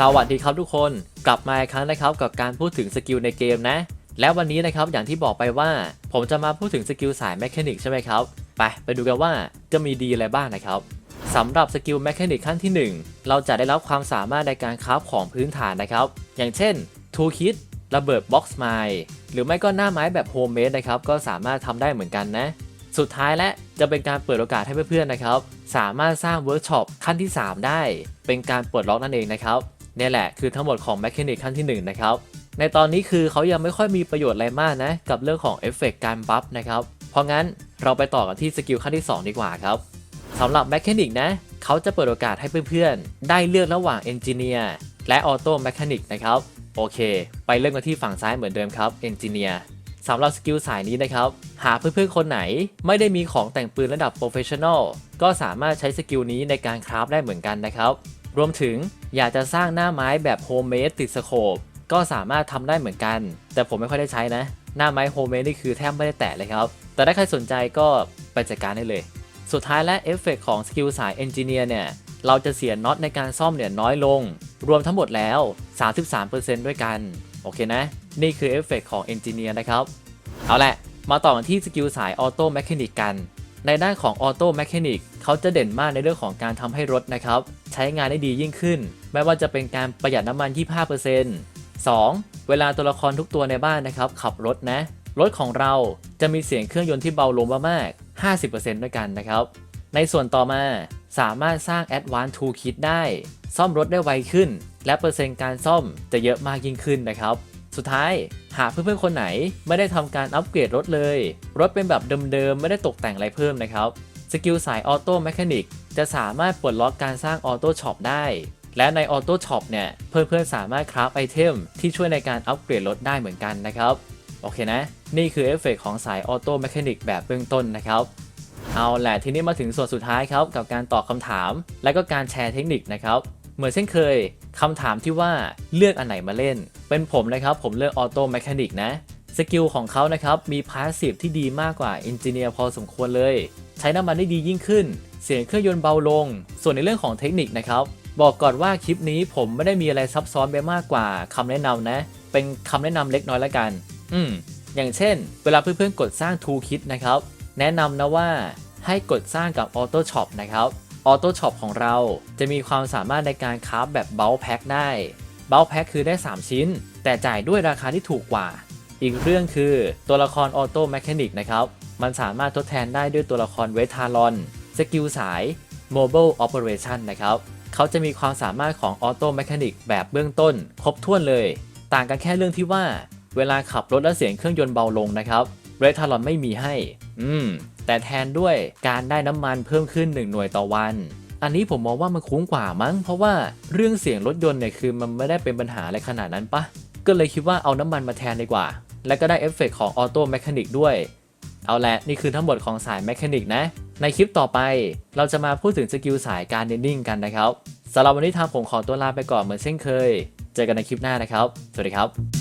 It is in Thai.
สวัสดีครับทุกคนกลับมาอีกครั้งนะครับกับการพูดถึงสกิลในเกมนะ แล้ววันนี้นะครับอย่างที่บอกไปว่า ผมจะมาพูดถึงสกิลสายแมคานิกใช่ไหมครับ ไปไปดูกันว่าจะมีดีอะไรบ้างนะครับสำหรับสกิลแมคานิกขั้นที่ 1 เราจะได้รับความสามารถในการคราฟของพื้นฐานนะครับ อย่างเช่นทูคิดระเบิดบ็อกซ์ไมล์หรือไม่ก็หน้าไม้แบบโฮมเมดนะครับก็สามารถทำได้เหมือนกันนะ สุดท้ายและจะเป็นการเปิดโอกาสให้เพื่อนๆนะครับ สามารถสร้างเวิร์กช็อปขั้นที่ 3 ได้ เป็นการปลดล็อกนั่นเองนะครับ นี่ยแหละคือทั้งหมดของแมคานิกขั้นที่ 1 นะครับ ในตอนนี้คือเขายังไม่ค่อยมีประโยชน์อะไรมากนะ กับเรื่องของเอฟเฟกต์การบัฟนะครับ เพราะงั้นเราไปต่อกันที่สกิลขั้นที่ 2 ดีกว่าครับสำหรับแมคานิกนะเขาจะเปิดโอกาสให้เพื่อนๆ ได้เลือกระหว่างเอนจิเนียร์และออโต้แมคานิกนะครับโอเค ไปเริ่มกันที่ฝั่งซ้ายเหมือนเดิมครับเอนจิเนียร์สำหรับสกิลสายนี้นะครับ หากเพื่อนๆคนไหน ไม่ได้มีของแต่งปืนระดับโปรเฟชชั่นอลก็สามารถใช้สกิลนี้ในการคราฟได้เหมือนกันนะครับ รวมถึงอยากจะสร้างหน้าไม้แบบโฮมเมดติดสโคปก็สามารถทำได้เหมือนกัน แต่ผมไม่ค่อยได้ใช้นะ หน้าไม้โฮมเมดนี่คือแทบไม่ได้แตะเลยครับ แต่ถ้าใครสนใจก็ไปจัดการได้เลย สุดท้ายและเอฟเฟกของสกิลสายเอนจิเนียร์เนี่ยเราจะเสียน็อตในการซ่อมเนี่ยน้อยลง รวมทั้งหมดแล้ว 33%ด้วยกัน โอเคนะ นี่คือเอฟเฟกของเอนจิเนียร์นะครับ เอาละ มาต่อกันที่สกิลสายออโต้แมคานิกกัน ในด้านของออโต้แมคานิกเขาจะเด่นมากในเรื่องของการทำให้รถนะครับ ใช้งานได้ดียิ่งขึ้น ไม่ว่าจะเป็นการประหยัดน้ำมัน 25% 2. เวลาตัวละครทุกตัวในบ้านนะครับ ขับรถนะ รถของเราจะมีเสียงเครื่องยนต์ที่เบาลงมากๆ 50%ด้วยกันนะครับ ในส่วนต่อมาสามารถสร้าง Advanced Toolkit ได้ ซ่อมรถได้ไวขึ้น และเปอร์เซ็นต์การซ่อมจะเยอะมากยิ่งขึ้นนะครับ สุดท้ายหากเพื่อนๆคนไหนไม่ได้ทำการอัปเกรดรถเลย รถเป็นแบบเดิมๆ ไม่ได้ตกแต่งอะไรเพิ่มนะครับ สกิลสายออโต้แมคานิก จะสามารถปลดล็อกการสร้างออโต้ช็อปได้ และในออโต้ช็อปเนี่ย เพื่อนๆสามารถคราฟไอเทมที่ช่วยในการอัปเกรดรถได้เหมือนกันนะครับ โอเคนะ นี่คือเอฟเฟกของสายออโต้แมคานิกแบบเบื้องต้นนะครับเอาแหละทีนี้มาถึงส่วนสุดท้ายครับ กับการตอบคำถาม และก็การแชร์เทคนิคนะครับ เหมือนเช่นเคยคำถามที่ว่าเลือกอันไหนมาเล่น เป็นผมนะครับ ผมเลือกออโต้แมคานิกนะสกิลของเขานะครับ มีพาสซีฟที่ดีมากกว่าเอนจิเนียร์พอสมควรเลย ใช้น้ำมันได้ดียิ่งขึ้น เสียงเครื่องยนต์เบาลง ส่วนในเรื่องของเทคนิคนะครับ บอกก่อนว่าคลิปนี้ผมไม่ได้มีอะไรซับซ้อนไปมากกว่าคำแนะนำนะ เป็นคำแนะนำเล็กน้อยแล้วกัน อืมอย่างเช่น เวลาเพื่อนๆกดสร้าง Tool Kit นะครับ แนะนำนะว่าให้กดสร้างกับ Auto Shop นะครับ Auto Shop ของเราจะมีความสามารถในการคราฟแบบเบลแพ็คได้เบลแพ็คคือได้ 3 ชิ้น แต่จ่ายด้วยราคาที่ถูกกว่า อีกเรื่องคือตัวละครออโต้แมคานิกนะครับ มันสามารถทดแทนได้ด้วยตัวละครเวทารอน สกิลสาย Mobile Operation นะครับเขาจะมีความสามารถของออโต้แมคานิกแบบเบื้องต้น ครบถ้วนเลย ต่างกันแค่เรื่องที่ว่า เวลาขับรถและเสียงเครื่องยนต์เบาลงนะครับเรทารอนไม่มีให้ อืม แต่แทนด้วยการได้น้ำมันเพิ่มขึ้น 1 หน่วยต่อวัน อันนี้ผมมองว่ามันคุ้มกว่ามั้ง เพราะว่าเรื่องเสียงรถยนต์เนี่ยคือมันไม่ได้เป็นปัญหาอะไรขนาดนั้นปะ ก็เลยคิดว่าเอาน้ำมันมาแทนดีกว่า และก็ได้เอฟเฟกของออโต้แมคานิกด้วย เอาละนี่คือทั้งหมดของสายแมคานิกนะ ในคลิปต่อไป เราจะมาพูดถึงสกิลสายการเดนนิ่งกันนะครับสำหรับวันนี้ทางผมขอตัวลาไปก่อนเหมือนเช่นเคย เจอกันในคลิปหน้านะครับ สวัสดีครับ